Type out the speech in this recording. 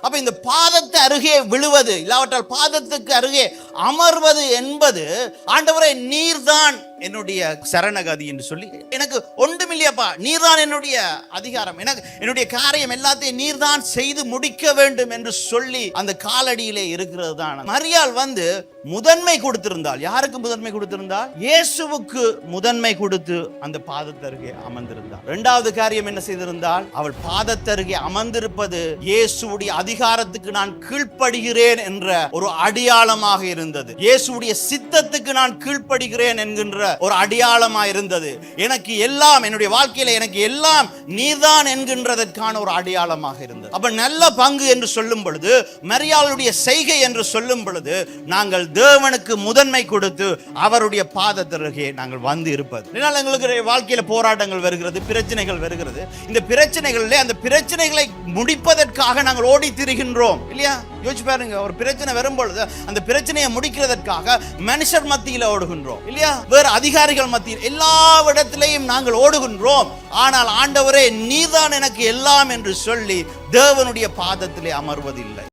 அப்ப இந்த பாதத்து அருகே விழுவது இல்லாவிட்டால் பாதத்துக்கு அருகே அமர்வது என்பது ஆண்டவரே நீர்தான். என்னுடைய சரணகதி என்று சொல்லி எனக்கு ஒன்றுமில்லையப்பா நீர்தான் என்னுடைய அதிகாரம். எனக்கு என்னுடைய காரியம் எல்லாத்தையும் நீர்தான் செய்து முடிக்க வேண்டும் என்று சொல்லி அந்த காலடியிலே இருக்கிறது தான் மரியாள் வந்து முதன்மை கொடுத்திருந்தால் யாருக்கு முதன்மை கொடுத்திருந்தால் இயேசுவுக்கு முதன்மை கொடுத்து அந்த பாதத்தருகே அமர்ந்திருந்தாள். இரண்டாவது காரியம் என்ன செய்திருந்தால் அவள் பாதத்தருகே அமர்ந்திருப்பது இயேசுவுடைய அதிகாரத்துக்கு நான் கீழ்ப்படுகிறேன் என்ற ஒரு அடையாளமாக இருந்தது. இயேசுடைய சித்தத்துக்கு நான் கீழ்ப்படுகிறேன் என்கின்ற ஒரு அடையாளமாக இருந்தது. எனக்கு எல்லாம் என்னுடைய வாழ்க்கையில எனக்கு எல்லாம் நீதான் என்கின்றதற்கான ஒரு அடையாளமாக இருந்தது. அப்ப நல்ல பங்கு என்று சொல்லும் பொழுது மரியாளுடைய செய்கை என்று சொல்லும் பொழுது நாங்கள் தேவனுக்கு முதன்மை கொடுத்து அவருடைய பாதத்திற்கே நாங்கள் வந்து இருப்பது. இதனால் எங்களுக்கு வாழ்க்கையில போராட்டங்கள் வருகிறது பிரச்சனைகள் வருகிறது. இந்த பிரச்சனைகளிலே அந்த பிரச்சனைகளை முடிப்பதற்காக நாங்கள் ஓடி திரிகின்றோம். இல்லையா? யோசிச்சு பாருங்க ஒரு பிரச்சனை வரும் பொழுது அந்த பிரச்சனையை முடிக்கிறதற்காக மனுஷர் மத்தியில் ஓடுகின்றோம். இல்லையா? வேற அதிகாரிகள் மத்தியில் எல்லா இடத்திலையும் நாங்கள் ஓடுகின்றோம். ஆனால் ஆண்டவரே நீதான் எனக்கு எல்லாம் என்று சொல்லி தேவனுடைய பாதத்திலே அமர்வதில்லை.